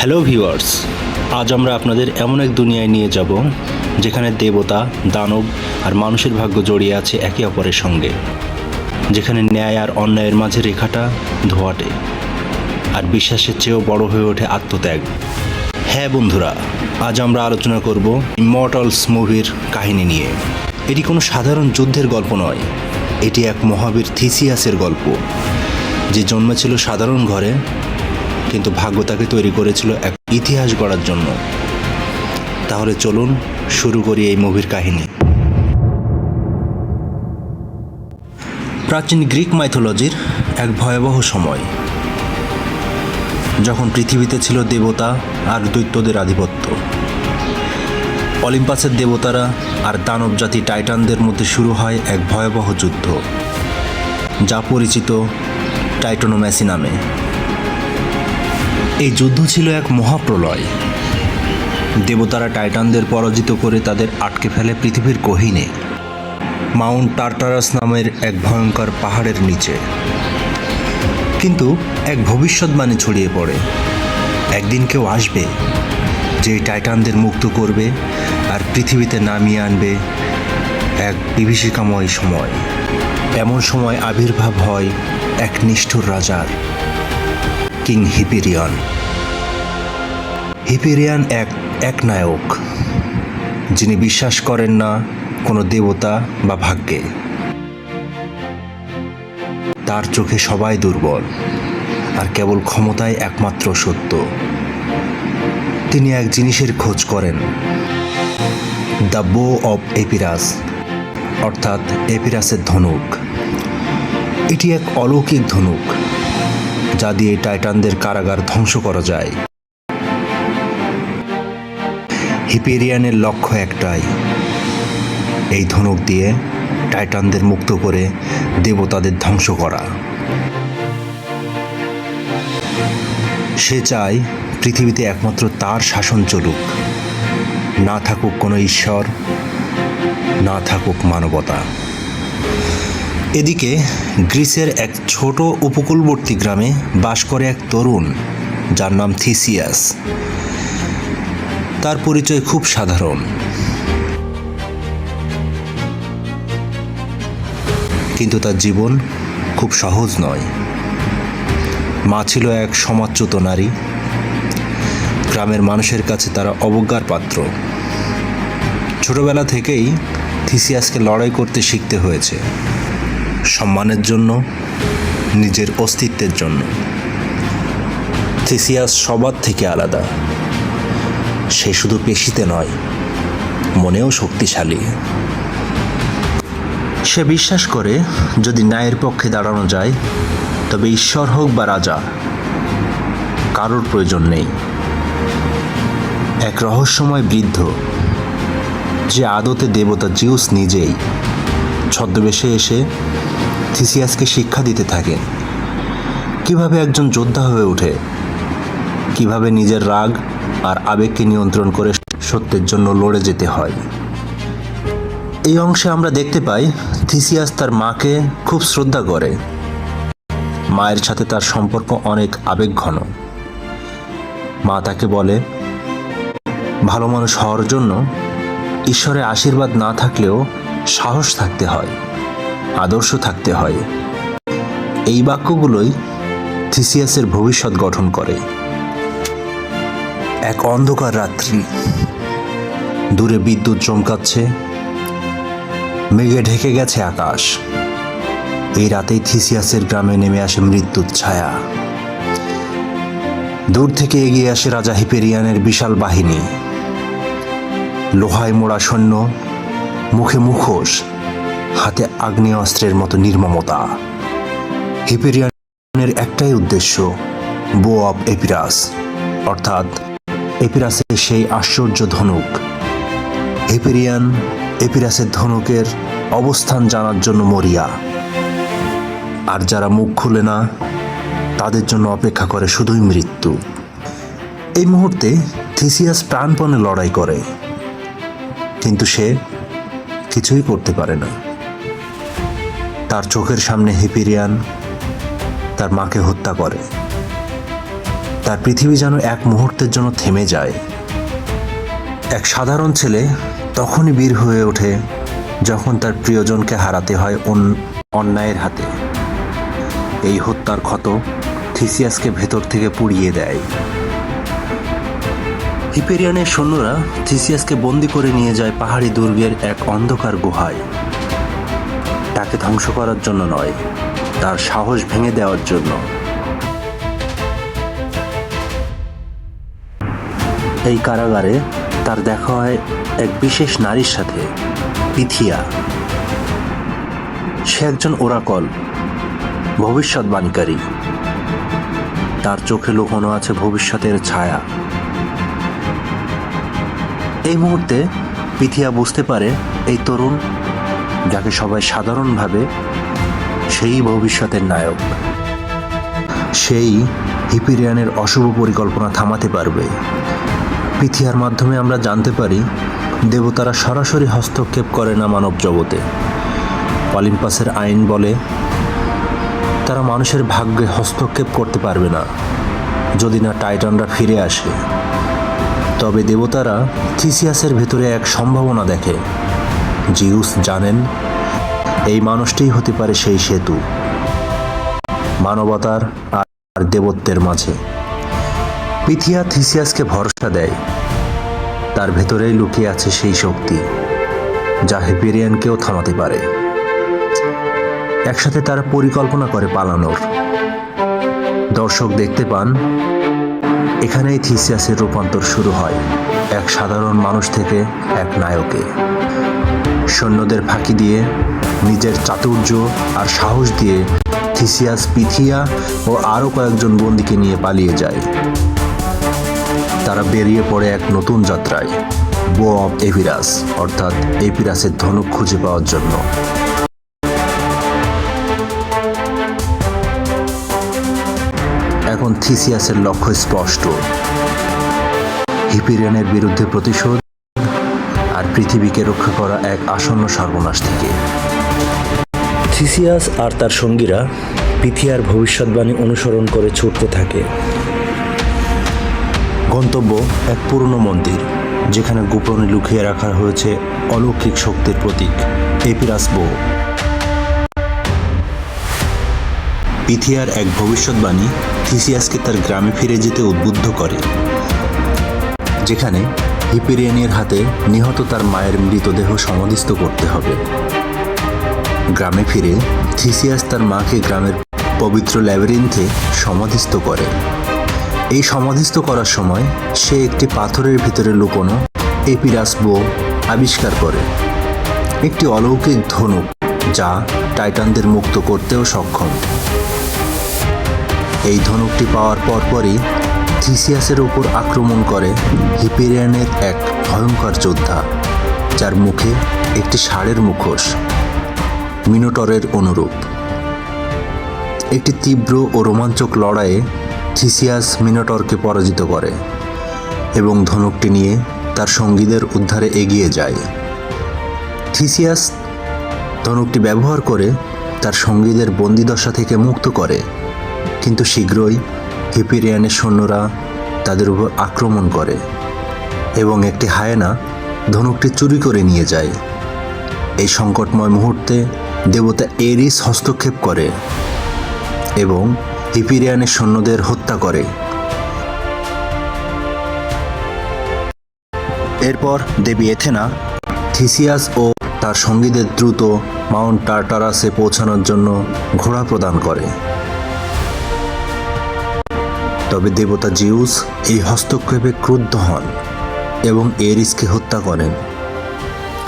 Hello viewers আজ আমরা আপনাদের এমন এক দুনিয়ায় নিয়ে যাব যেখানে দেবতা, দানব আর মানুষের ভাগ্য জড়িয়ে আছে একে অপরের সঙ্গে। যেখানে ন্যায় আর অন্যায়ের মাঝে রেখাটা ধোয়াটে আর বিশ্বাসের চেয়েও বড় হয়ে ওঠে আত্মত্যাগ। হ্যাঁ বন্ধুরা, আজ আমরা আলোচনা করব ইমর্টালস মুভির কাহিনী নিয়ে। এটি কোনো সাধারণ যুদ্ধের গল্প নয়, এটি এক মহাবীর থিসিয়াসের গল্প, যে জন্মেছিল সাধারণ ঘরে কিন্তু ভাগ্য তাকে তৈরি করেছিল এক ইতিহাস গড়ার জন্য। তাহলে চলুন শুরু করি এই মুভির কাহিনী। প্রাচীন গ্রিক মাইথোলজির এক ভয়াবহ সময়, যখন পৃথিবীতে ছিল দেবতা আর দৈত্যদের আধিপত্য। অলিম্পাসের দেবতারা আর দানব জাতি টাইটানদের মধ্যে শুরু হয় এক ভয়াবহ যুদ্ধ, যা পরিচিত টাইটোনোম্যাসি নামে। এই যুদ্ধ ছিল এক মহাপ্রলয়। দেবতারা টাইটানদের পরাজিত করে তাদের আটকে ফেলে পৃথিবীর গহীনে, মাউন্ট টার্টারাস নামের এক ভয়ঙ্কর পাহাড়ের নিচে। কিন্তু এক ভবিষ্যৎবাণী ছড়িয়ে পড়ে। একদিন কেউ আসবে, যে টাইটানদের মুক্ত করবে আর পৃথিবীতে নামিয়ে আনবে এক বিভীষিকাময় সময়। এমন সময় আবির্ভাব হয় এক নিষ্ঠুর রাজার। কিং হিপেরিয়ন হিপেরিয়ান এক এক নায়ক, যিনি বিশ্বাস করেন না কোনো দেবতা বা ভাগ্যে। তার চোখে সবাই দুর্বল, আর কেবল ক্ষমতায় একমাত্র সত্য। তিনি এক জিনিসের খোঁজ করেন, দ্য বো অব এপিরাস অর্থাৎ এপিরাসের ধনুক। এটি এক অলৌকিক ধনুক। যা দিয়ে টাইটানদের কারাগার ধ্বংস করা যায়। হিপেরিয়ানের লক্ষ্য একটাই। এই ধনুক দিয়ে টাইটানদের মুক্ত করে দেবতাদের ধ্বংস করা। সে চায় পৃথিবীতে একমাত্র তার শাসন চলুক। না থাকুক কোনো ঈশ্বর, না থাকুক মানবতা। এদিকে গ্রিসের এক ছোট উপকূলবর্তী গ্রামে বাস করে এক তরুণ, যার নাম থিসিয়াস। তার পরিচয় খুব সাধারণ। কিন্তু তার জীবন খুব সহজ নয়। মা ছিল এক সমাজচ্যুত নারী। গ্রামের মানুষের কাছে তারা অবজ্ঞার পাত্র। ছোটবেলা থেকেই থিসিয়াসকে লড়াই করতে শিখতে হয়েছে। সম্মানের জন্য, নিজের অস্তিত্বের জন্য। থিসিয়াস সবার থেকে আলাদা। সে শুধু পেশিতে নয়, মনেও শক্তিশালী। সে বিশ্বাস করে, যদি ন্যায়ের পক্ষে দাঁড়ানো যায়, তবে ঈশ্বর হোক বা রাজা, কারোর প্রয়োজন নেই। এক রহস্যময় বৃদ্ধ, যে আদতে দেবতা জিউস নিজেই, ছদ্মবেশে এসে থিসিয়াসকে শিক্ষা দিতে থাকেন কীভাবে একজন যোদ্ধা হয়ে ওঠে? কীভাবে নিজের রাগ আর আবেগকে নিয়ন্ত্রণ করে সত্যের জন্য লড়ে যেতে হয়? এই অংশে আমরা দেখতে পাই, থিসিয়াস তার মাকে খুব শ্রদ্ধা করে। মায়ের সাথে তার সম্পর্ক অনেক আবেগঘন। মা তাকে বলে, ভালো মানুষ হওয়ার জন্য ঈশ্বরের আশীর্বাদ না থাকলেও সাহস থাকতে হয়। আদর্শ থাকতে হয়। এই বাক্যগুলোই থিসিয়াসের ভবিষ্যৎ গঠন করে। এক অন্ধকার রাত্রি, দূরে বিদ্যুৎ চমকাচ্ছে, মেঘে ঢেকে গেছে আকাশ। এই রাতেই থিসিয়াসের গ্রামে নেমে আসে মৃত্যুর ছায়া। দূর থেকে এগিয়ে আসে রাজা হিপেরিয়ানের বিশাল বাহিনী। লোহায় মোড়া সৈন্য, মুখে মুখোশ হাতে আগ্নেয়াস্ত্রের মতো নির্মমতা। হিপেরিয়ানের একটাই উদ্দেশ্য বো অব এপিরাস। অর্থাৎ, এপিরাসের সেই আশ্চর্য ধনুক। হিপেরিয়ান এপিরাসের ধনুকের অবস্থান জানার জন্য মরিয়া। আর যারা মুখ খুলে না, তাদের জন্য অপেক্ষা করে শুধুই মৃত্যু। এই মুহূর্তে থিসিয়াস প্রাণপণে লড়াই করে, কিন্তু সে কিছুই করতে পারে না। তার চোখের সামনে হিপিরিয়ান, তার মাকে হত্যা করে। তার পৃথিবী যেন এক মুহূর্তের জন্য থেমে যায়। এক সাধারণ ছেলে তখনই বীর হয়ে ওঠে যখন তার প্রিয়জনকে হারাতে হয় অন- অন্যায়ের হাতে। এই হত্যার ক্ষত থিসিয়াসকে ভেতর থেকে পুড়িয়ে দেয়। হিপেরিয়ানের সৈন্যরা থিসিয়াসকে বন্দি করে নিয়ে যায় পাহাড়ি দুর্গের এক অন্ধকার গুহায়। তাকে ধ্বংস করার জন্য নয়, তার সাহস ভেঙে দেওয়ার জন্য। এই কারাগারে তার দেখা হয় এক বিশেষ নারীর সাথে, পিথিয়া। সে একজন ওরাকল, ভবিষ্যৎবাণীকারী। তার চোখে লুকোনো আছে ভবিষ্যতের ছায়া। এই মুহূর্তে পিথিয়া বুঝতে পারে এই তরুণ যাকে সবাই সাধারণভাবে সেই ভবিষ্যতের নায়ক। সেই হিপিরিয়ানের অশুভ পরিকল্পনা থামাতে পারবে। পিথিয়ার মাধ্যমে আমরা জানতে পারি, দেবতারা সরাসরি হস্তক্ষেপ করে না মানব জগতে। অলিম্পাসের আইন বলে, তারা মানুষের ভাগ্যে হস্তক্ষেপ করতে পারবে না। যদি না টাইটানরা ফিরে আসে, তবে দেবতারা থিসিয়াসের ভেতরে এক সম্ভাবনা দেখে। জিউস জানেন, এই মানুষটিই হতে পারে সেই সেতু। মানবতার আর দেবত্বের মাঝে। পিথিয়া থিসিয়াসকে ভরসা দেয়। তার ভেতরেই লুকিয়ে আছে সেই শক্তি, যা হেপেরিয়ানকেও থামাতে পারে। একসাথে তারা পরিকল্পনা করে পালানোর। দর্শক দেখতে পান, এখানেই থিসিয়াসের রূপান্তর শুরু হয় এক সাধারণ মানুষ থেকে এক নায়কে। সৈন্যদের ফাঁকি দিয়ে নিজের চাতুর্য আর সাহস দিয়ে থিসিয়াস পিথিয়া ও আরও কয়েকজন বন্দীকে নিয়ে পালিয়ে যায়। তারা বেরিয়ে পড়ে এক নতুন যাত্রায়, বো অফ এভিরাস অর্থাৎ এপিরাসের ধনুক খুঁজে পাওয়ার জন্য। এখন থিসিয়াসের লক্ষ্য স্পষ্ট। হিপিরিয়ানের বিরুদ্ধে প্রতিশোধ পৃথিবীকে রক্ষা করা এক আসন্ন সর্বনাশ থেকে। থিসিয়াস আর তার সঙ্গীরা পিথিয়ার ভবিষ্যৎবাণী অনুসরণ করে ছুটতে থাকে। গন্তব্য এক পুরনো মন্দির যেখানে গোপনে লুকিয়ে রাখা হয়েছে অলৌকিক শক্তির প্রতীক এপিরাস বো পিথিয়ার এক ভবিষ্যৎবাণী থিসিয়াসকে তার গ্রামে ফিরে যেতে উদ্বুদ্ধ করে যেখানে হিপেরিয়ানের হাতে নিহত তার মায়ের মৃতদেহ সমাধিস্থ করতে হবে। গ্রামে ফিরে থিসিয়াস তার মাকে গ্রামের পবিত্র ল্যাবেরিন্থে সমাধিস্থ করে। এই সমাধিস্থ করার সময় সে একটি পাথরের ভিতরে লুকোনো এপিরাস বো আবিষ্কার করে। একটি অলৌকিক ধনুক যা টাইটানদের মুক্ত করতেও সক্ষম। এই ধনুকটি পাওয়ার পরপরই থিসিয়াসের উপর আক্রমণ করে হিপেরিয়ানের এক ভয়ঙ্কর যোদ্ধা, যার মুখে একটি ষাঁড়ের মুখোশ, মিনোটরের অনুরূপ। একটি তীব্র ও রোমাঞ্চক লড়াইয়ে থিসিয়াস মিনোটরকে পরাজিত করে এবং ধনুকটি নিয়ে তার সঙ্গীদের উদ্ধারে এগিয়ে যায়। থিসিয়াস ধনুকটি ব্যবহার করে তার সঙ্গীদের বন্দিদশা থেকে মুক্ত করে কিন্তু শীঘ্রই হিপিরিয়ানের সৈন্যরা তাদের উপর আক্রমণ করে এবং একটি হায়না ধনুকটি চুরি করে নিয়ে যায়। এই সংকটময় মুহূর্তে দেবতা এরিস হস্তক্ষেপ করে এবং হিপিরিয়ানের সৈন্যদের হত্যা করে। এরপর দেবী এথেনা, থিসিয়াস ও তার সঙ্গীদের দ্রুত মাউন্ট টার্টারাসে পৌঁছানোর জন্য ঘোড়া প্রদান করে। তবে দেবতা জিউস এই হস্তক্ষেপে ক্রুদ্ধ হন এবং এরিসকে হত্যা করেন।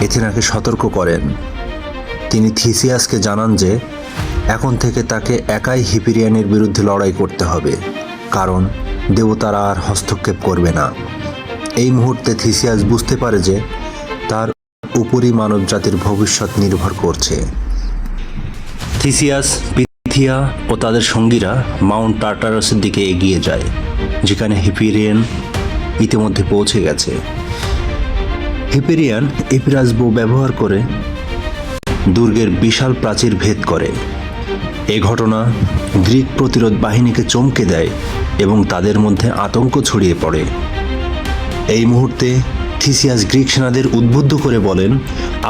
এথেনাকে সতর্ক করেন। তিনি থিসিয়াসকে জানান যে, এখন থেকে তাকে একাই হিপিরিয়ানের বিরুদ্ধে লড়াই করতে হবে, কারণ দেবতারা আর হস্তক্ষেপ করবে না। এই মুহূর্তে থিসিয়াস বুঝতে পারে যে, তার উপরই মানব জাতির ভবিষ্যৎ নির্ভর করছে। থিসিয়াস পিথিয়া ও তাদের সঙ্গীরা মাউন্ট টার্টারাসের দিকে এগিয়ে যায়, যেখানে হিপিরিয়ান ইতিমধ্যে পৌঁছে গেছে। হিপেরিয়ান এপিরাস বো ব্যবহার করে দুর্গের বিশাল প্রাচীর ভেদ করে। এ ঘটনা গ্রিক প্রতিরোধ বাহিনীকে চমকে দেয় এবং তাদের মধ্যে আতঙ্ক ছড়িয়ে পড়ে। এই মুহূর্তে থিসিয়াস গ্রিক সেনাদের উদ্বুদ্ধ করে বলেন,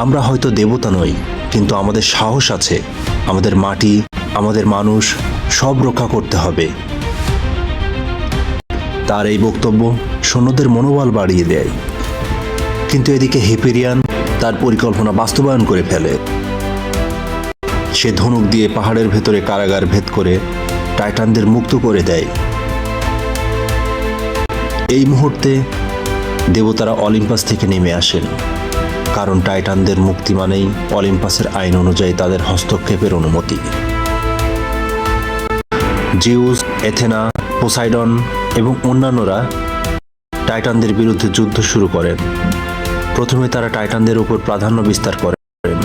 আমরা হয়তো দেবতা নই, কিন্তু আমাদের সাহস আছে, আমাদের মাটি আমাদের মানুষ সব রক্ষা করতে হবে। তার এই বক্তব্য সৈন্যদের মনোবল বাড়িয়ে দেয়। কিন্তু এদিকে হেপেরিয়ান তার পরিকল্পনা বাস্তবায়ন করে ফেলে। সে ধনুক দিয়ে পাহাড়ের ভেতরে কারাগার ভেদ করে টাইটানদের মুক্ত করে দেয়। এই মুহূর্তে দেবতারা অলিম্পাস থেকে নেমে আসেন। কারণ টাইটানদের মুক্তি মানেই অলিম্পাসের আইন অনুযায়ী তাদের হস্তক্ষেপের অনুমতি। জিউস, এথেনা, পোসাইডন এবং অন্যান্যরা টাইটানদের বিরুদ্ধে যুদ্ধ শুরু করেন। প্রথমে তারা টাইটানদের উপর প্রাধান্য বিস্তার করেন।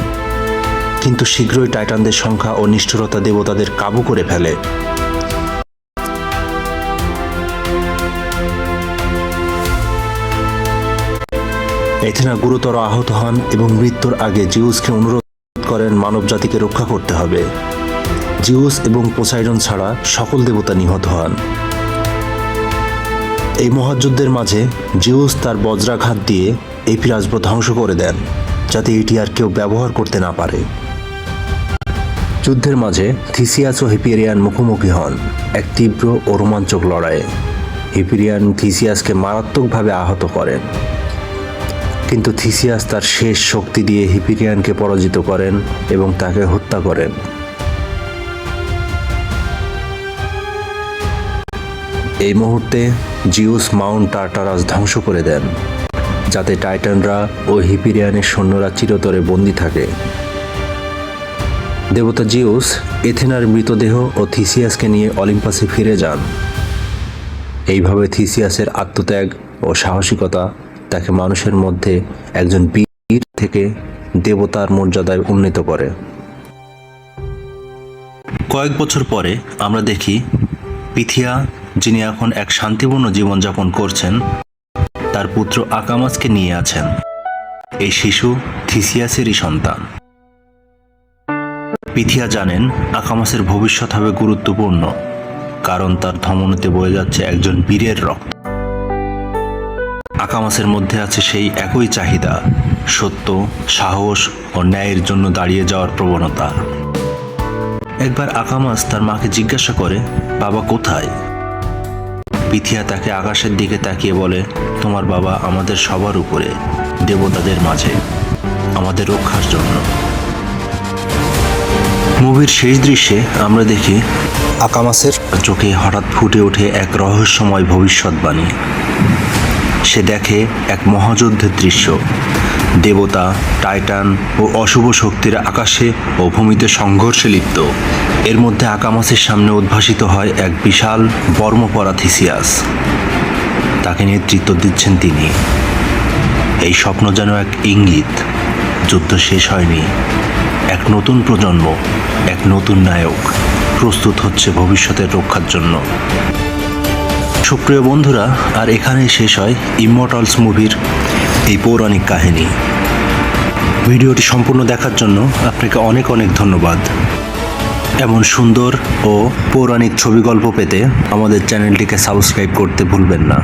কিন্তু শীঘ্রই টাইটানদের সংখ্যা ও নিষ্ঠুরতা দেবতাদের কাবু করে ফেলে। এথেনা গুরুতর আহত হন এবং মৃত্যুর আগে জিউসকে অনুরোধ করেন মানবজাতিকে রক্ষা করতে হবে। জিউস এবং পোসাইডন ছাড়া সকল দেবতা নিহত হন। এই মহাযুদ্ধের মাঝে জিউস তার বজ্রাঘাত দিয়ে এই পিরাজব ধ্বংস করে দেন, যাতে এটি আর কেউ ব্যবহার করতে না পারে। যুদ্ধের মাঝে থিসিয়াস ও হিপিরিয়ান মুখোমুখি হন এক তীব্র ও রোমাঞ্চক লড়াইয়ে। হিপিরিয়ান থিসিয়াসকে মারাত্মকভাবে আহত করেন। কিন্তু থিসিয়াস তার শেষ শক্তি দিয়ে হিপিরিয়ানকে পরাজিত করেন এবং তাকে হত্যা করেন। এই মুহূর্তে জিউস মাউন্ট টার্টারাস ধ্বংস করে দেন, যাতে টাইটানরা ও হিপিরিয়ানের সৈন্যরা চিরতরে বন্দী থাকে। দেবতা জিউস, এথেনার মৃতদেহ ও থিসিয়াসকে নিয়ে অলিম্পাসে ফিরে যান। এইভাবে থিসিয়াসের আত্মত্যাগ ও সাহসিকতা তাকে মানুষের মধ্যে একজন বীর থেকে দেবতার মর্যাদায় উন্নীত করে। কয়েক বছর পরে আমরা দেখি পিথিয়া যিনি এখন এক শান্তিপূর্ণ জীবনযাপন করছেন, তার পুত্র আকামাসকে নিয়ে আছেন। এই শিশু থিসিয়াসেরই সন্তান। পিথিয়া জানেন আকামাসের ভবিষ্যৎ হবে গুরুত্বপূর্ণ, কারণ তার ধমনীতে বয়ে যাচ্ছে একজন বীরের রক্ত। আকামাসের মধ্যে আছে সেই একই চাহিদা, সত্য, সাহস ও ন্যায়ের জন্য দাঁড়িয়ে যাওয়ার প্রবণতা। একবার আকামাস তার মাকে জিজ্ঞাসা করে, বাবা কোথায়? পিথিয়া তাকে আকাশের দিকে তাকিয়ে বলে তোমার বাবা আমাদের সবার উপরে দেবতাদের মাঝে আমাদের রক্ষার জন্য। মুভির শেষ দৃশ্যে আমরা দেখি আকামাসের চোখে হঠাৎ ফুটে ওঠে এক রহস্যময় ভবিষ্যৎবাণী। সে দেখে এক মহাযুদ্ধের দৃশ্য। দেবতা টাইটান ও অশুভ শক্তির আকাশে ও ভূমিতে সংঘর্ষে লিপ্ত। এর মধ্যে আকামাসের সামনে উদ্ভাসিত হয় এক বিশাল বর্মপরা থিসিয়াস তাকে নেতৃত্ব দিচ্ছেন তিনি। এই স্বপ্ন যেন এক ইঙ্গিত। যুদ্ধ শেষ হয়নি। এক নতুন প্রজন্ম, এক নতুন নায়ক প্রস্তুত হচ্ছে ভবিষ্যতের রক্ষার জন্য। সুপ্রিয় বন্ধুরা, আর এখানেই শেষ হয় ইমমর্টালস মুভির এই পৌরাণিক কাহিনী। ভিডিওটি সম্পূর্ণ দেখার জন্য আপনাকে অনেক অনেক ধন্যবাদ। এমন সুন্দর ও পৌরাণিক ছবি গল্প পেতে আমাদের চ্যানেলটিকে সাবস্ক্রাইব করতে ভুলবেন না।